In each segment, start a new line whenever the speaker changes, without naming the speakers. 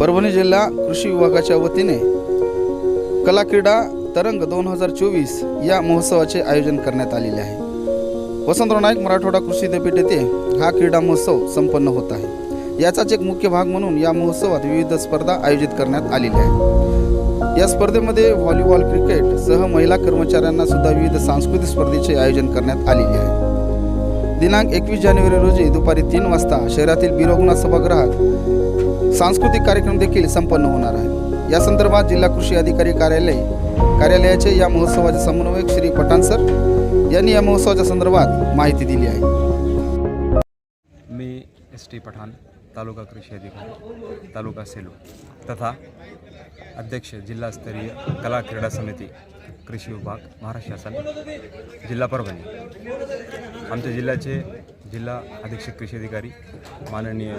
परभणी जिल्हा कृषी विभागाच्या वतीने कलाक्रीडा तरंग दोन हजार चोवीस या महोत्सवाचे आयोजन करण्यात आलेले आहे. वसंतराव नाईक मराठवाडा कृषी विद्यापीठ येथे हा क्रीडा महोत्सव संपन्न होत आहे. याचाच एक मुख्य भाग म्हणून या महोत्सवात विविध स्पर्धा आयोजित करण्यात आलेल्या आहेत. या स्पर्धेमध्ये व्हॉलीबॉल क्रिकेट सह महिला कर्मचाऱ्यांना सुद्धा विविध सांस्कृतिक स्पर्धेचे आयोजन करण्यात आलेले आहे. दिनांक एकवीस जानेवारी रोजी दुपारी तीन वाजता शहरातील बिरोगुणा सभागृहात सांस्कृतिक कार्यक्रम देखील संपन्न होणार आहे. या संदर्भात जिल्हा कृषी अधिकारी कार्यालय कार्यालयाचे या महोत्सवाचे समन्वयक श्री पठाण सर यांनी या महोत्सवाच्या संदर्भात माहिती दिली आहे.
मी एस टी पठाण तालुका कृषी अधिकारी तालुका सेलू तथा अध्यक्ष जिल्हास्तरीय कला क्रीडा समिती कृषी विभाग महाराष्ट्र शासन जिल्हा परभणी. आमच्या जिल्ह्याचे जिल्हा अधीक्षक कृषी अधिकारी माननीय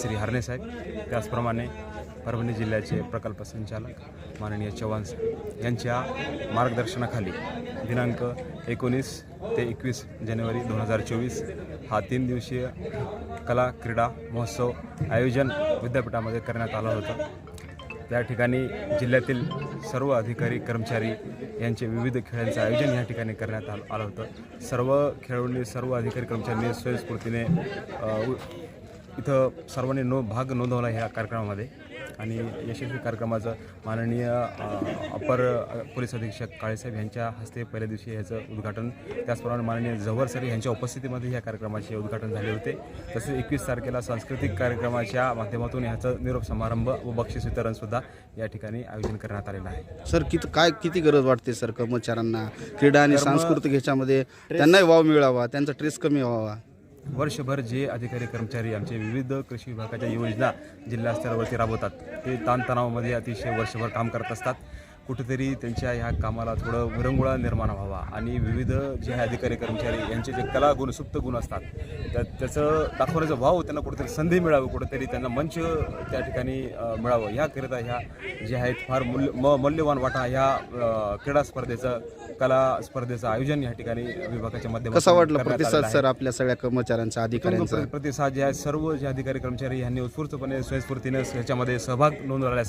श्री हरणे साहेब त्याचप्रमाणे परभणी जिल्ह्याचे प्रकल्प संचालक माननीय चव्हाण साहेब यांच्या मार्गदर्शनाखाली दिनांक एकोणीस ते एकवीस जानेवारी दोन हजार चोवीस हा तीन दिवसीय कला क्रीडा महोत्सव आयोजन विद्यापीठामध्ये करण्यात आलं होतं. त्या ठिकाणी जिल्ह्यातील सर्व अधिकारी कर्मचारी यांचे विविध खेळांचं आयोजन या ठिकाणी करण्यात आलं आलं होतं. सर्व खेळाडूंनी सर्व अधिकारी कर्मचाऱ्यांनी स्वयंस्फूर्तीने इथं सर्वांनी नो भाग नोंदवला ह्या कार्यक्रमामध्ये. आणि यशस्वी कार्यक्रमाचं माननीय अपर पोलीस अधीक्षक काळेसाहेब यांच्या हस्ते पहिल्या दिवशी ह्याचं उद्घाटन त्याचप्रमाणे माननीय जव्हर सर यांच्या उपस्थितीमध्ये या कार्यक्रमाचे उद्घाटन झाले होते. तसेच एकवीस तारखेला सांस्कृतिक कार्यक्रमाच्या माध्यमातून ह्याचं निरोप समारंभ व बक्षीस वितरणसुद्धा या ठिकाणी आयोजन करण्यात आलेलं आहे.
सर किती काय किती गरज वाटते सर कर्मचाऱ्यांना? क्रीडा आणि सांस्कृतिक ह्याच्यामध्ये त्यांनाही वाव मिळावा त्यांचा ट्रेस कमी व्हावा.
वर्षभर जे अधिकारी कर्मचारी आमचे विविध कृषी विभागाच्या योजना जिल्हास्तरावरती राबवतात ते ताणतणावामध्ये अतिशय वर्षभर काम करत असतात. कुठेतरी त्यांच्या ह्या कामाला थोडं विरंगुळा निर्माण व्हावा आणि विविध जे आहे अधिकारी कर्मचारी यांचे जे कला गुण सुप्त गुण असतात त्या त्याचं दाखवण्याचा भाव त्यांना कुठेतरी संधी मिळावी कुठेतरी त्यांना मंच त्या ठिकाणी मिळावं. ह्याकरिता ह्या जे आहेत फार मूल्य म मौल्यवान वाटा ह्या क्रीडा स्पर्धेचं कला स्पर्धेचं आयोजन या ठिकाणी विभागाच्या माध्यमातून
कसा वाटला प्रतिसाद. सर आपल्या सगळ्या कर्मचाऱ्यांचा अधिकाऱ्यांचा?
प्र- प्रतिसाद जे आहे सर्व जे अधिकारी कर्मचारी यांनी उत्स्फूर्तपणे स्वयंस्फूर्तीने याच्यामध्ये सहभाग नोंदवला आहे